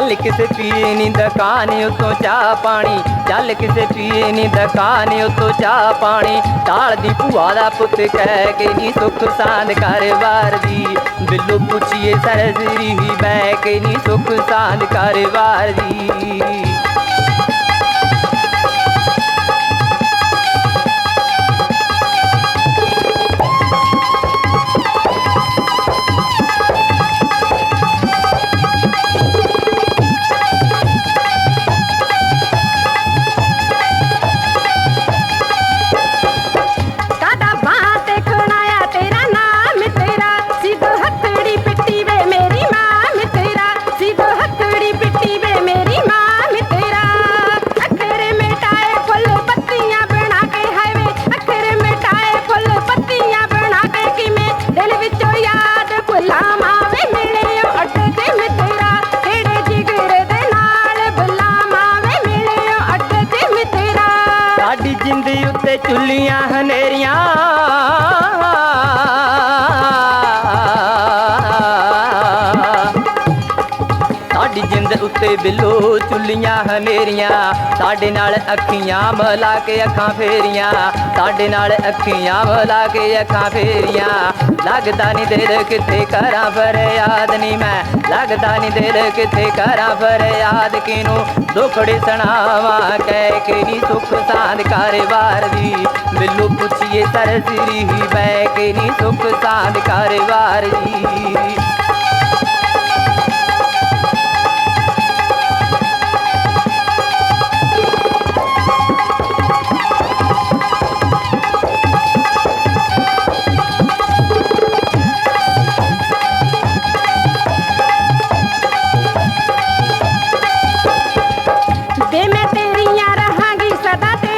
ਚੱਲ ਕਿਸੇ ਪੀਏ ਨੀ ਦੁਕਾਨ ਉਤੋਂ ਚਾਹ ਪਾਣੀ। ਚੱਲ ਕਿਸੇ ਪੀਏ ਨੀ ਦੁਕਾਨ ਉਤੋਂ ਚਾਹ ਪਾਣੀ। ਢਾਲ ਦੀ ਭੂਆ ਦਾ ਪੁੱਤ ਕਹਿ ਕੇ ਨੀ ਸੁੱਖ ਸਾਂਦ ਕਾਰੋਬਾਰ ਦੀ। ਬਿੱਲੂ ਪੁੱਛੀਏ ਸਰਜ਼ਰੀ ਹੀ ਬੈ ਕੇ ਨੀ ਸੁੱਖ ਸਾਂਦ ਕਾਰੋਬਾਰ ਦੀ। ਸਾਡੀ ਜਿੰਦੀ ਉੱਤੇ ਚੁੱਲੀਆਂ ਹਨੇਰੀਆਂ। ਜਿੰਦ ਬਿੱਲੋ ਚੁੱਲੀਆਂ ਹਨੇਰੀਆਂ। ਸਾਡੇ ਨਾਲ ਅੱਖੀਆਂ ਮਲਾ ਕੇ ਅੱਖਾਂ ਫੇਰੀਆਂ। ਸਾਡੇ ਨਾਲ ਅੱਖੀਆਂ ਮਲਾ ਕੇ ਅੱਖਾਂ ਫੇਰੀਆਂ। ਲੱਗਦਾ ਨਹੀਂ ਦਿਲ ਕਿੱਥੇ ਕਰਾਂ ਫਰਿਆਦ ਨਹੀਂ ਮੈਂ। ਲੱਗਦਾ ਨਹੀਂ ਦਿਲ ਕਿੱਥੇ ਕਰਾਂ ਫਰਿਆਦ। ਕਿਨੂੰ ਦੁਖੜੇ ਸੁਣਾਵਾਂ ਕਹਿ ਕੇ ਨੀ ਸੁੱਖ ਸਾਂਦ ਕਾਰੋਬਾਰ ਦੀ। ਬਿੱਲੂ ਪੁੱਛੀਏ ਸਰਸਰੀ ਹੀ ਬੈ ਕੇ ਨੀ ਸੁੱਖ ਸਾਂਦ ਕਾਰੋਬਾਰ ਦੀ। verdad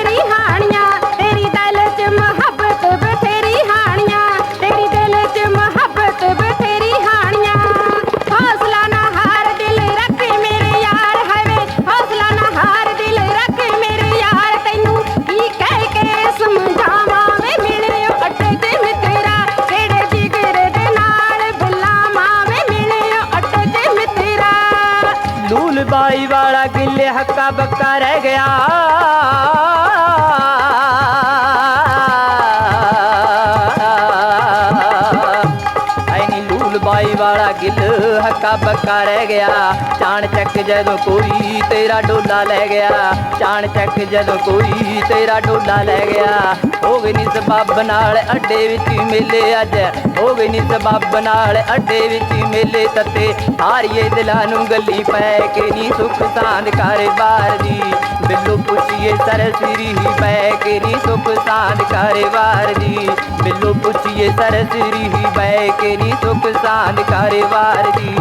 ਵਾਲਾ ਹੱਕਾ ਬੱਕਾ ਰਹਿ ਗਿਆ। ਵਾਲਾ ਗਿੱਲ ਹੱਕਾ ਬੱਕਾ ਰਹਿ ਗਿਆ। ਚਾਣ ਚੱਕ ਜਦੋਂ ਕੋਈ ਤੇਰਾ ਡੋਲਾ ਲੈ ਗਿਆ। ਚਾਣ ਚੱਕ ਜਦੋਂ ਕੋਈ ਤੇਰਾ ਡੋਲਾ ਲੈ ਗਿਆ। ਹੋ ਗਈ ਨੀ ਸਬੱਬ ਨਾਲ ਅੱਡੇ ਵਿੱਚ ਮੇਲੇ ਅੱਜ। ਹੋ ਗਈ ਨੀ ਸਬੱਬ ਨਾਲ ਅੱਡੇ ਵਿੱਚ ਮੇਲੇ ਤੱਤੇ। ਹਾਰੀਏ ਦਿਲਾਂ ਨੂੰ ਗੱਲੀ ਪੈ ਕੇ ਨੀ ਸੁੱਖ ਸਾਂਦ ਕਾਰੋਬਾਰ ਦੀ। ਬਿੱਲੂ ਪੁੱਛੀਏ ਸਰਸਰੀ ਹੀ ਬੈ ਕੇ ਨੀ ਸੁੱਖ ਸਾਂਦ ਕਾਰੋਬਾਰ ਦੀ। ਬਿੱਲੂ ਪੁੱਛੀਏ ਸਰਸਰੀ ਹੀ ਬੈ ਕੇ ਨੀ ਸੁੱਖ ਸਾਂਦ ਕਾਰੋਬਾਰ ਦੀ